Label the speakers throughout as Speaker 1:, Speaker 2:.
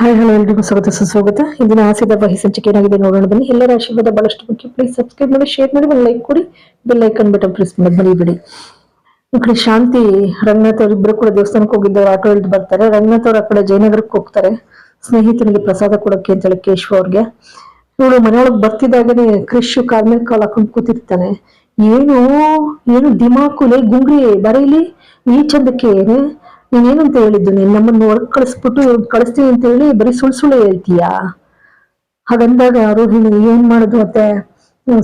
Speaker 1: Hi hello ಎಲ್ರಿಗೂ ಸ್ವಾಗತ, ಸುಸ್ವಾಗತ. ಇಂದಿನ ಆಸೆದ ಬಹಿ ಸಂಚಿಕೆ ಏನಾಗಿದೆ ನೋಡೋಣ, ಬನ್ನಿ. ಎಲ್ಲರ ಆಶೀರ್ವಾದ ಬಹಳಷ್ಟು ಮುಖ್ಯ. ಪ್ಲೀಸ್ ಸಬ್ಸ್ಕ್ರೈಬ್ ಮಾಡಿ ಶೇರ್ ಮಾಡಿ, ಒಂದು ಲೈಕ್ ಕೊಡಿ. ಬೆಲ್ ಐಕನ್ ಬಟನ್ ಪ್ರೆಸ್ ಮಾಡಿ ಮರಿಬೇಡಿ ಈ ಕಡೆ ಶಾಂತಿ, ರಂಗನಾಥ್ ಅವ್ರ ಇಬ್ಬರು ಕೂಡ ದೇವಸ್ಥಾನಕ್ಕೆ ಹೋಗಿದ್ದವ್ರು ಆಟೋ ಇಳಿದು ಬರ್ತಾರೆ. ರಂಗನಾಥ್ ಅವ್ರ ಆ ಕಡೆ ಜಯನಗರಕ್ಕೆ ಹೋಗ್ತಾರೆ. ಸ್ನೇಹಿತನಿಗೆ ಪ್ರಸಾದ ಕೊಡಕ್ಕೆ ಅಂತ ಹೇಳಿ ಕೇಶವ ಅವ್ರಿಗೆ. ಇವಳು ಮನೆಯೊಳಗೆ ಬರ್ತಿದ್ದಾಗನೆ ಕ್ರಿಶ್ ಕಾಲ್ ಮೇಲೆ ಕಾಲ್ ಹಾಕೊಂಡು ಕೂತಿರ್ತಾನೆ. ಏನು ಏನು ದಿಮಾಕುಲೆ, ಗುಂಗ್ರಿ, ಬರೀಲಿ, ಈ ಚಂದಕ್ಕೆ ನೀನೇನಂತ ಹೇಳಿದ್ದು? ನೀನ್ ನಮ್ಮನ್ನು ಹೊರಗ್ ಕಳಿಸ್ಬಿಟ್ಟು ಕಳಿಸ್ತೀನಿ ಅಂತ ಹೇಳಿ ಬರೀ ಸುಳ್ಳು ಸುಳ್ಳು ಹೇಳ್ತೀಯಾ? ಹಾಗಂದಾಗ ರೋಹಿಣಿ ಏನ್ ಮಾಡುದು ಮತ್ತೆ?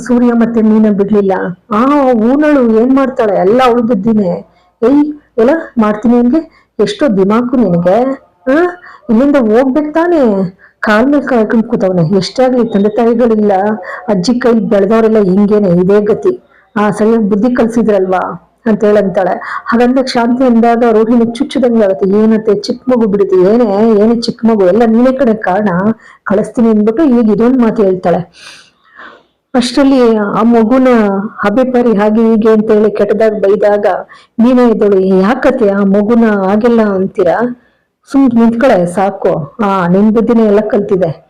Speaker 1: ಸೂರ್ಯ ಮತ್ತೆ ನೀನ ಬಿಡ್ಲಿಲ್ಲ. ಆ ಊನಳು ಏನ್ ಮಾಡ್ತಾಳೆ? ಎಲ್ಲ ಅವಳು ಬಿದ್ದೀನಿ ಏಯ್, ಎಲ್ಲ ಮಾಡ್ತೀನಿ ನಿನ್ಗೆ ಎಷ್ಟೋ ದಿಮಾಕು ನಿನಗೆ? ಆ ಇಲ್ಲಿಂದ ಹೋಗ್ಬೇಕು ತಾನೇ? ಕಾಲ್ ಮೇಲೆ ಕಾಯ್ಕೊಂಡು ಕೂತವನೆ ಎಷ್ಟಾಗ್ಲಿ ತಂದೆ ತಾಯಿಗಳಿಲ್ಲ. ಅಜ್ಜಿ ಕೈ ಬೆಳೆದವರೆಲ್ಲ ಹಿಂಗೇನೆ, ಇದೇ ಗತಿ. ಆ ಸರಿಯಾಗಿ ಬುದ್ಧಿ ಕಲ್ಸಿದ್ರಲ್ವಾ? ಅಂತ ಹೇಳಂತಾಳೆ. ಹಾಗಂದಾಗ ಶಾಂತಿ ಅಂದಾಗ ರೋಹಿಣಿ ಚುಚ್ಚದಂಗೆ ಆಗುತ್ತೆ ಏನತ್ತೆ ಚಿಕ್ಕ ಮಗು ಬಿಡುತ್ತೆ ಏನೇ ಏನೇ ಚಿಕ್ಕ ಮಗು, ಎಲ್ಲ ನೀನೇ ಕಡೆ ಕಾರಣ, ಕಳಿಸ್ತೀನಿ ಅಂದ್ಬಿಟ್ಟು ಈಗ ಇದೊಂದು ಮಾತು ಹೇಳ್ತಾಳೆ. ಅಷ್ಟರಲ್ಲಿ ಆ ಮಗುನ ಅಭಿಪ್ರಾಯ ಹಾಗೆ ಹೀಗೆ ಅಂತ ಹೇಳಿ ಕೆಟ್ಟದಾಗ ಬೈದಾಗ, ನೀನೇ ಇದ್ದಳು, ಯಾಕತ್ತೆ ಆ ಮಗುನ ಹಾಗೆಲ್ಲ ಅಂತೀರಾ? ಸುಮ್ ನಿಂತ್ಕೊಳೆ, ಸಾಕು. ಆ, ನಿನ್ ಬುದ್ಧಿನೇ ಎಲ್ಲ ಕಲ್ತಿದೆ.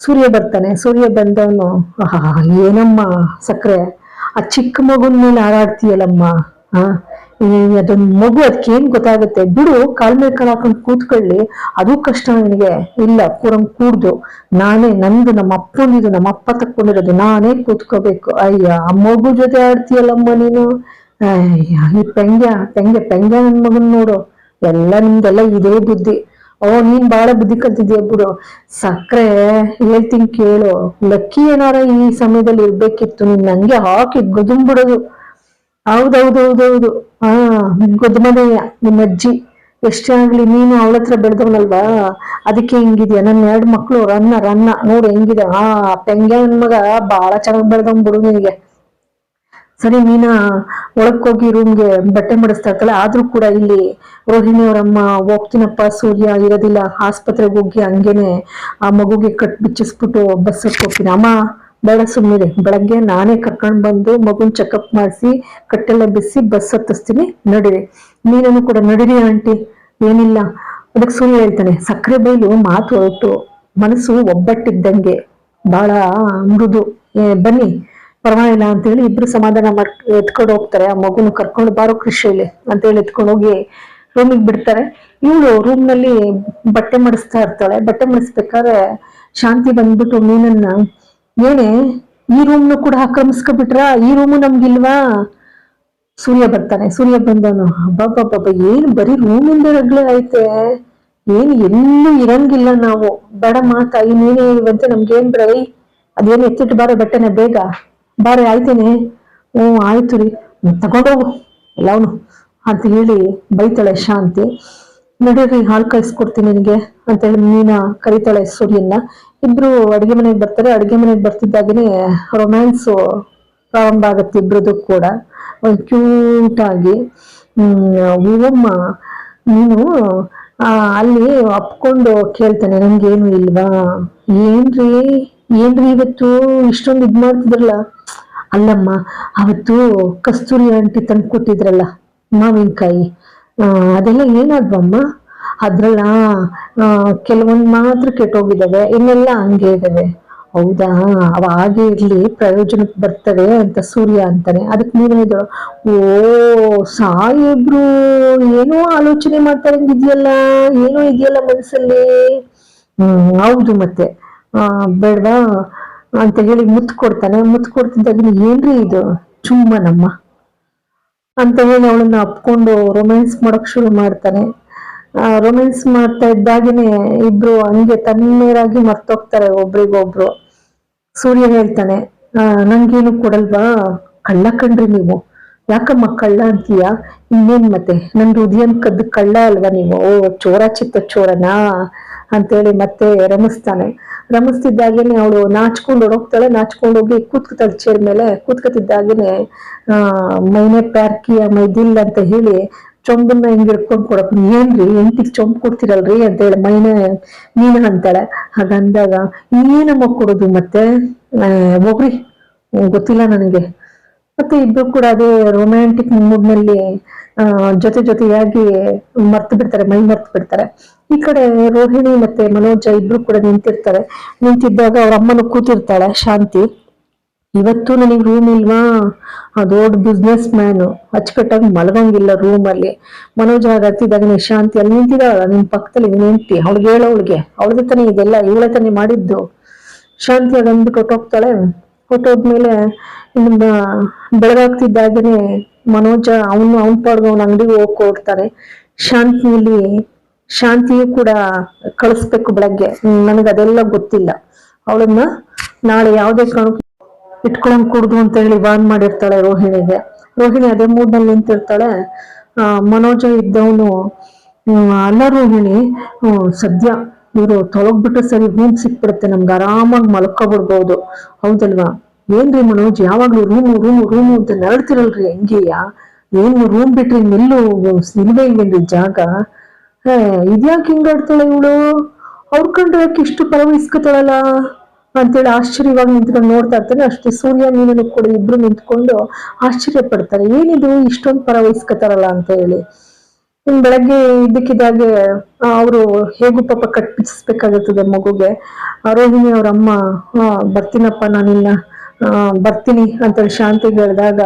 Speaker 1: ಸೂರ್ಯ ಬರ್ತಾನೆ, ಸೂರ್ಯ ಬಂದವನು ಏನಮ್ಮ ಸಕ್ಕರೆ ಆ ಚಿಕ್ಕ ಮಗುನ ಮೇಲೆ ಹಾರಾಡ್ತೀಯಲ್ಲಮ್ಮ. ಈ ಅದೊಂದ್ ಮಗು ಅದಕ್ಕೆ ಏನ್ ಗೊತ್ತಾಗುತ್ತೆ? ಬಿಡು, ಕಾಲ್ ಮೇಲೆ ಕಾಲ್ ಹಾಕೊಂಡು ಕೂತ್ಕೊಳ್ಳಿ. ಅದು ಕಷ್ಟ ನನಗೆ. ಇಲ್ಲ, ಕೂರಂಗ್ ಕೂಡ್ದು. ನಾನೇ ನಂದು ನಮ್ಮ ಅಪ್ಪನಿದು, ನಮ್ಮ ಅಪ್ಪ ತಕ್ಕೊಂಡಿರೋದು. ನಾನೇ ಕೂತ್ಕೋಬೇಕು. ಅಯ್ಯ ಆ ಮಗು ಜೊತೆ ಆಡ್ತೀಯಲ್ಲಮ್ಮ ನೀನು? ಅಯ್ಯ, ಈ ಪೆಂಗ್ಯ ಪೆಂಗ್ಯ ಪೆಂಗ್ಯ ನನ್ ಮಗನ್ ನೋಡು. ಎಲ್ಲ ನಿಮ್ದೆಲ್ಲ ಇದೇ ಬುದ್ಧಿ. ಓ, ನೀನ್ ಬಹಳ ಬುದ್ಧಿ ಕಲ್ತಿದ್ಯ ಬಿಡು. ಸಕ್ಕರೆ ಹೇಳ್ತೀನಿ ಕೇಳು. ಲಕ್ಕಿ ಏನಾರ ಈ ಸಮಯದಲ್ಲಿ ಇರ್ಬೇಕಿತ್ತು. ನೀನ್ ನಂಗೆ ಹಾಕಿ ಗುದುಂಬಿಡೋದು. ಹೌದೌದೌದೌದು. ಹಾ ಗುದ್ಮನೆಯ ನಿಮ್ಮ ಅಜ್ಜಿ ಎಷ್ಟೇ ಆಗ್ಲಿ ನೀನು ಅವಳ ಹತ್ರ ಬೆಳೆದವನಲ್ವಾ? ಅದಕ್ಕೆ ಹಿಂಗಿದ್ಯಾ? ನನ್ನ ಎರಡು ಮಕ್ಳು, ರನ್ನ ರನ್ನ. ನೋಡು ಹೆಂಗಿದೆ. ಆ ಪೆಂಗೆ ನನ್ ಮಗ ಬಾಳ ಚೆನ್ನಾಗ್ ಬೆಳೆದವ್ ಬಿಡು ನಿನಗೆ. ಸರಿ ಒಳಕ್ ಹೋಗಿ ರೂಮ್ಗೆ ಬಟ್ಟೆ ಮಡಿಸ್ತಾ ಇರ್ತಾಳೆ ಆದ್ರೂ ಕೂಡ ಇಲ್ಲಿ ರೋಹಿಣಿ ಅವರಮ್ಮ ಹೋಗ್ತೀನಪ್ಪ. ಸೂರ್ಯ ಇರೋದಿಲ್ಲ. ಆಸ್ಪತ್ರೆಗೆ ಹೋಗಿ ಹಂಗೇನೆ ಆ ಮಗುಗೆ ಕಟ್ ಬಿಚ್ಚಿಸ್ಬಿಟ್ಟು ಬಸ್ ಹೋಗ್ತೀನಿ ಅಮ್ಮ ಬೇಡ ಸುಮ್ಮನೆ ಬೆಳಗ್ಗೆ ನಾನೇ ಕರ್ಕೊಂಡು ಬಂದು ಮಗುನ್ ಚೆಕಪ್ ಮಾಡಿಸಿ, ಕಟ್ಟೆಲ್ಲ ಬಿಸಿ, ಬಸ್ ಹತ್ತಿಸ್ತೀನಿ. ನಡೀರಿ. ನೀನನ್ನು ಕೂಡ ನಡೀರಿ ಆಂಟಿ. ಏನಿಲ್ಲ. ಅದಕ್ಕೆ ಸುಳ್ಳು ಹೇಳ್ತಾನೆ, ಸಕ್ಕರೆ ಬೈಲು ಮಾತು ಹೊರಟು ಮನಸ್ಸು ಒಬ್ಬಟ್ಟಿದ್ದಂಗೆ. ಬಹಳ ಮೃದು. ಬನ್ನಿ. ಪರವಾಗಿಲ್ಲ ಅಂತೇಳಿ ಇಬ್ರು ಸಮಾಧಾನ ಮಾಡಿ, ಎತ್ಕೊಂಡು ಹೋಗ್ತಾರೆ. ಆ ಮಗುನ ಕರ್ಕೊಂಡು ಬಾರೋ ಕೃಷಿಯಲ್ಲಿ ಅಂತೇಳಿ ಎತ್ಕೊಂಡು ಹೋಗಿ ರೂಮಿಗೆ ಬಿಡ್ತಾರೆ. ಇವಳು ರೂಮ್ನಲ್ಲಿ ಬಟ್ಟೆ ಮಡಿಸ್ತಾ ಇರ್ತಾಳೆ. ಬಟ್ಟೆ ಮಡಿಸ್ಬೇಕಾದ್ರೆ ಶಾಂತಿ ಬಂದ್ಬಿಟ್ಟು ಮೀನನ್ನ ಏನೇ, ಈ ರೂಮ್ನು ಕೂಡ ಆಕ್ರಮಿಸ್ಕೊಬಿಟ್ರ? ಈ ರೂಮು ನಮ್ಗಿಲ್ವಾ? ಸೂರ್ಯ ಬರ್ತಾನೆ, ಸೂರ್ಯ ಬಂದವನು ಅಬ್ಬಬ್ಬಬ್ಬ ಏನ್ ಬರೀ ರೂಮಿಂದ ರಗ್ಳೆ ಐತೆ ಏನ್ ಎಲ್ಲೂ ಇರಂಗಿಲ್ಲ ನಾವು. ಬೇಡ ಮಾತಾ, ಇನ್ನೇನೇ ಇರುವಂತೆ ನಮ್ಗೇನ್ ಬ್ರೈ? ಅದೇನು ಎತ್ತಿಟ್ಟು ಬಾರೆ ಬಟ್ಟೆನೆ ಬೇಗ? ಬಾರೆ, ಆಯ್ತೇನೆ. ಓ ಆಯ್ತು ರೀ. ತಗೊಂಡೋಗು. ಎಲ್ಲವನು ಅಂತ ಹೇಳಿ ಬೈತಾಳೆ ಶಾಂತಿ. ನಡೀರಿ, ಹಾಲು ಕಳ್ಸ್ಕೊಡ್ತೀನಿ ನಿನಗೆ ಅಂತೇಳಿ ಮೀನಾ ಕರಿತಾಳೆ ಸೂರ್ಯನ್ನ. ಇಬ್ರು ಅಡಿಗೆ ಮನೆಗೆ ಬರ್ತಾರೆ. ಅಡಿಗೆ ಮನೆಗೆ ಬರ್ತಿದ್ದಾಗನೇ ರೊಮ್ಯಾನ್ಸ್ ಪ್ರಾರಂಭ ಆಗುತ್ತೆ ಇಬ್ರದ್ದು ಕೂಡ. ಒಂದು ಕ್ಯೂಟ್ ಆಗಿ. ಹ್ಮ್, ಹೂವಮ್ಮ, ನೀನು ಅಲ್ಲಿ ಅಪ್ಕೊಂಡು ಕೇಳ್ತಾನೆ ನನಗೇನು ಇಲ್ವಾ? ಏನ್ರಿ ಏನ್ರಿ ಇವತ್ತು? ಇಷ್ಟೊಂದು ಇದು ಮಾಡ್ತಿದ್ರಲ್ಲ? ಅಲ್ಲಮ್ಮ, ಅವತ್ತು ಕಸ್ತೂರಿ ಆಂಟಿ ತಂದು ಕೊಟ್ಟಿದ್ರಲ್ಲ ಮಾವಿನಕಾಯಿ. ಅದೆಲ್ಲ ಏನಾದ್ವಮ್ಮ? ಅದ್ರಲ್ಲ ಕೆಲವೊಂದ್ ಮಾತ್ರ ಕೆಟ್ಟೋಗಿದ್ದಾವೆ ಇನ್ನೆಲ್ಲ ಹಂಗೆ ಇದಾವೆ. ಹೌದಾ? ಅವ ಹಾಗೆ ಇರ್ಲಿ, ಪ್ರಯೋಜನಕ್ಕೆ ಬರ್ತವೆ ಅಂತ ಸೂರ್ಯ ಅಂತಾನೆ. ಅದಕ್ಕೆ ಹೇಳಿದ್ರು ಓ ಸಾಯಿಬ್ರು ಏನೋ ಆಲೋಚನೆ ಮಾಡ್ತಾರಂಗಿದ್ಯಲ್ಲ, ಏನೋ ಇದೆಯಲ್ಲ ಮನಸ್ಸಲ್ಲಿ ಹ್ಮ್, ಹೌದು ಮತ್ತೆ. ಆ, ಬೇಡ್ವಾ? ಅಂತ ಹೇಳಿ ಮುತ್ತು ಕೊಡ್ತಾನೆ ಮುತ್ತು ಕೊಡ್ತಿದ್ದಾಗ ಏನ್ರಿ ಇದು? ಚುಮ್ಮನಮ್ಮ. ಅಂತ ಹೇಳಿ ಅವಳನ್ನ ಅಪ್ಕೊಂಡು ರೊಮ್ಯಾನ್ಸ್ ಮಾಡಕ್ ಶುರು ಮಾಡ್ತಾನೆ. ರೊಮ್ಯಾನ್ಸ್ ಮಾಡ್ತಾ ಇದ್ದಾಗೇನೆ ಇಬ್ರು ಹಂಗೆ ತನ್ನೇರಾಗಿ ಮರ್ತೋಗ್ತಾರೆ ಒಬ್ರಿಗೊಬ್ರು. ಸೂರ್ಯ ಹೇಳ್ತಾನೆ ನಂಗೇನು ಕೊಡಲ್ವಾ? ಕಳ್ಳ ಕಣ್ರಿ ನೀವು. ಯಾಕಮ್ಮ ಕಳ್ಳ ಅಂತೀಯ? ಇನ್ನೇನ್ ಮತ್ತೆ? ನನ್ ಹೃದಯನ್ ಕದ್ದು ಕಳ್ಳ ಅಲ್ವಾ ನೀವು? ಓ, ಚೋರ ಚಿತ್ತ ಚೋರನಾ? ಅಂತೇಳಿ ಮತ್ತೆ ರಮಿಸ್ತಾನೆ. ರಮಿಸ್ತಿದ್ದಾಗೇನೆ ಅವಳು ನಾಚ್ಕೊಂಡು ಹೋಗ್ತಾಳೆ ನಾಚ್ಕೊಂಡು ಹೋಗಿ ಕೂತ್ಕೊತಾಳೆ ಚೇರ್ ಮೇಲೆ. ಕೂತ್ಕೊತಿದ್ದಾಗೇನೆ ಆ ಮೈನೆ ಪ್ಯಾರ್ಕಿಯ ಮೈದಿಲ್ ಅಂತ ಹೇಳಿ ಚೊಂಬನ್ನ ಹಿಂಗ್ ಹಿಡ್ಕೊಂಡು ಕೊಡಕ್ ಏನ್ರಿ? ಎಂಟಿಗ್ ಚೊಂಬ್ ಕೊಡ್ತಿರಲ್ರಿ ಅಂತ ಹೇಳಿ ಮೈನೆ ನೀನು ಅಂತಾಳೆ. ಹಾಗಂದಾಗ ನೀನಮ್ಮ ಕೊಡೋದು ಮತ್ತೆ? ಹೋಗ್ರಿ. ಗೊತ್ತಿಲ್ಲ ನನಗೆ. ಮತ್ತೆ ಇಬ್ರು ಕೂಡ ಅದೇ ರೊಮ್ಯಾಂಟಿಕ್ ಮೂಡ್ನಲ್ಲಿ ಆ, ಜೊತೆ ಜೊತೆಯಾಗಿ ಮರ್ತು ಬಿಡ್ತಾರೆ, ಮೈ ಮರ್ತು ಬಿಡ್ತಾರೆ. ಈ ಕಡೆ ರೋಹಿಣಿ ಮತ್ತೆ ಮನೋಜ ಇಬ್ರು ಕೂಡ ನಿಂತಿರ್ತಾರೆ. ನಿಂತಿದ್ದಾಗ ಅವ್ರ ಅಮ್ಮನು ಕೂತಿರ್ತಾಳೆ, ಶಾಂತಿ. ಇವತ್ತು ನನಗೆ ರೂಮ್ ಇಲ್ವಾ? ದೊಡ್ಡ ಬಿಸ್ನೆಸ್ ಮ್ಯಾನು ಅಚ್ಚುಕಟ್ಟಾಗಿ ಮಲಗಂಗಿಲ್ಲ ರೂಮ್ ಅಲ್ಲಿ. ಮನೋಜ್ ಆಗ ಹತ್ತಿದಾಗ, ನೀ ಶಾಂತಿ, ಅಲ್ಲಿ ನಿಂತಿದ್ದಾಳ? ನಿನ್ ಪಕ್ಕದಲ್ಲಿ ನಿಂತಿ ಅವಳಿಗೆ ಹೇಳೋ ಅವಳಿಗೆ. ಅವಳದೇ ತಾನೇ ಇದೆಲ್ಲ, ಇವಳೆ ತಾನೇ ಮಾಡಿದ್ದು. ಶಾಂತಿ ಅದನ್ಬಿಟ್ಟು ಹೊಟ್ಟೋಗ್ತಾಳೆ. ಹೊಟ್ಟೋದ್ಮೇಲೆ ಮೇಲೆ ಬ- ಬೆಳಗಾಗ್ತಿದ್ದಾಗನೆ ಮನೋಜ ಅವನು ಅವನ ಪಾಡ್ಗ ಅವನ ಅಂಗಡಿಗೆ ಹೋಗಿ ಕೊಡ್ತಾರೆ. ಶಾಂತಿಯಲ್ಲಿ ಶಾಂತಿಯು ಕೂಡ ಕಳಿಸ್ಬೇಕು ಬೆಳಗ್ಗೆ. ನನಗೆ ಅದೆಲ್ಲ ಗೊತ್ತಿಲ್ಲ. ಅವಳನ್ನ ನಾಳೆ ಯಾವುದೇ ಕಾರಣಕ್ಕೂ ಇಟ್ಕೊಳಂಗ್ ಕುಡ್ದು ಅಂತ ಹೇಳಿ ಬಾನ್ ಮಾಡಿರ್ತಾಳೆ ರೋಹಿಣಿಗೆ. ರೋಹಿಣಿ ಅದೇ ಮೂಡ್ನಲ್ಲಿ ನಿಂತಿರ್ತಾಳೆ. ಮನೋಜ ಇದ್ದವನು ಅಲ್ಲ ರೋಹಿಣಿ ಸದ್ಯ ಇವರು ತೊಳಗ್ಬಿಟ್ರೆ ಸರಿ ರೂಮ್ ಸಿಕ್ಬಿಡುತ್ತೆ, ನಮ್ಗೆ ಆರಾಮಾಗಿ ಮಲ್ಕೊಬಿಡ್ಬೋದು. ಹೌದಲ್ವಾ? ಏನ್ರಿ ಮನೋಜ್, ಯಾವಾಗ್ಲೂ ರೂಮು ರೂಮು ರೂಮು ಅಂತ ನರಳ್ತಿರಲ್ರಿ ಹೆಂಗೆಯ? ಏನು ರೂಮ್ ಬಿಟ್ರಿ ನಿಲ್ಲು ನಿಲ್ವೇ ಇಲ್ವೇನ್ರಿ ಜಾಗ? ಹ, ಇದ್ಯಾಕೆ ಹಿಂಗಾಡ್ತಾಳೆ ಇವಳು? ಅವ್ರ ಕಂಡ್ರೆ ಯಾಕೆ ಇಷ್ಟು ಪರವಹಿಸ್ಕೊತಾಳಲ್ಲ ಅಂತೇಳಿ ಆಶ್ಚರ್ಯವಾಗಿ ನಿಂತ್ಕೊಂಡು ನೋಡ್ತಾ ಇರ್ತಾನೆ. ಅಷ್ಟೇ ಸೂರ್ಯ ನೀನು ಕೂಡ ಇಬ್ರು ನಿಂತ್ಕೊಂಡು ಆಶ್ಚರ್ಯ ಪಡ್ತಾರೆ. ಏನಿದು, ಇಷ್ಟೊಂದು ಪರವಹಿಸ್ಕೊತಾರಲ್ಲ ಅಂತ ಹೇಳಿ ಇನ್ ಬೆಳಗ್ಗೆ ಇದ್ದಕ್ಕಿದ್ದಾಗೆ ಅವರು ಹೇಗೂ ಪಾಪ ಕಟ್ಪಿಸ್ಬೇಕಾಗಿರ್ತದೆ ಮಗುಗೆ. ರೋಹಿಣಿ ಅವ್ರ ಅಮ್ಮ ಬರ್ತೀನಪ್ಪ ಆ, ಬರ್ತೀನಿ ಅಂತೇಳಿ ಶಾಂತಿಗೆ ಹೇಳಿದಾಗ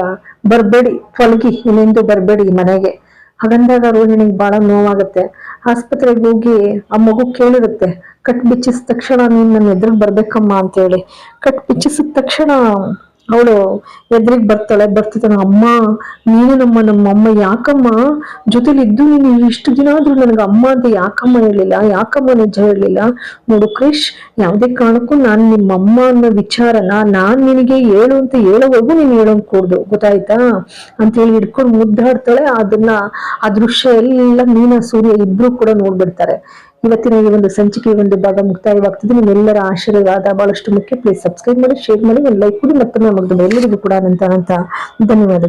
Speaker 1: ಬರ್ಬೇಡಿ ತೊಲಗಿ ಇನ್ನೆಂದು ಬರ್ಬೇಡಿ ಮನೆಗೆ. ಹಾಗಂದಾಗ ರೋಹಿಣಿಗೆ ಬಹಳ ನೋವಾಗುತ್ತೆ. ಆಸ್ಪತ್ರೆಗೆ ಹೋಗಿ ಆ ಮಗು ಕೇಳಿರುತ್ತೆ ಕಟ್ ಬಿಚ್ಚಿಸಿದ ತಕ್ಷಣ ನೀನು ನನ್ನ ಎದುರಿಗೆ ಬರ್ಬೇಕಮ್ಮ ಅಂತ ಹೇಳಿ ಕಟ್ ಬಿಚ್ಚಿಸಿದ ತಕ್ಷಣ ಅವಳು ಎದುರಿಗೆ ಬರ್ತಾಳೆ ಬರ್ತಿದ್ದಾನೆ ಅಮ್ಮ, ನೀನು ನಮ್ಮ ನಮ್ಮ ಅಮ್ಮ, ಯಾಕಮ್ಮ? ಜೊತೆಲಿ ಇದ್ದು ನೀನು ಇಷ್ಟು ದಿನ ಆದ್ರೂ ನನಗೆ ಅಮ್ಮ ಅಂತ ಯಾಕಮ್ಮ ಹೇಳಿಲ್ಲ, ಯಾಕಮ್ಮ ನಿಜ ಹೇಳಲಿಲ್ಲ ನೋಡು ಕ್ರಿಶ್, ಯಾವುದೇ ಕಾರಣಕ್ಕೂ ನಾನು ನಿಮ್ಮ ಅಮ್ಮ ಅನ್ನೋ ವಿಚಾರನ ನಾನ್ ನಿನಗೆ ಹೇಳು ಅಂತ ಹೇಳೋವರೆಗೂ ನೀನು ಹೇಳೋನ್ ಕೂಡ್ದು, ಗೊತ್ತಾಯ್ತಾ? ಅಂತ ಹೇಳಿ ಹಿಡ್ಕೊಂಡು ಮುದ್ದಾಡ್ತಾಳೆ. ಅದನ್ನ, ಆ ದೃಶ್ಯ ಎಲ್ಲ ಮೀನಾ ಸೂರ್ಯ ಇಬ್ರು ಕೂಡ ನೋಡ್ಬಿಡ್ತಾರೆ. ಇವತ್ತಿನ ಈ ಒಂದು ಸಂಚಿಕೆ ಒಂದು ಭಾಗ ಮುಕ್ತಾಯವಾಗ್ತದೆ. ನಿಮ್ಮೆಲ್ಲರ ಆಶೀರ್ವಾದ ಬಹಳಷ್ಟು ಮುಖ್ಯ. ಪ್ಲೀಸ್ ಸಬ್ಸ್ಕ್ರೈಬ್ ಮಾಡಿ ಶೇರ್ ಮಾಡಿ, ಒಂದು ಲೈಕ್ ಕೊಡಿ, ಮತ್ತೊಮ್ಮೆ ಎಲ್ಲರಿಗೂ ಕೂಡ ಅನಂತ ಅನಂತ ಧನ್ಯವಾದ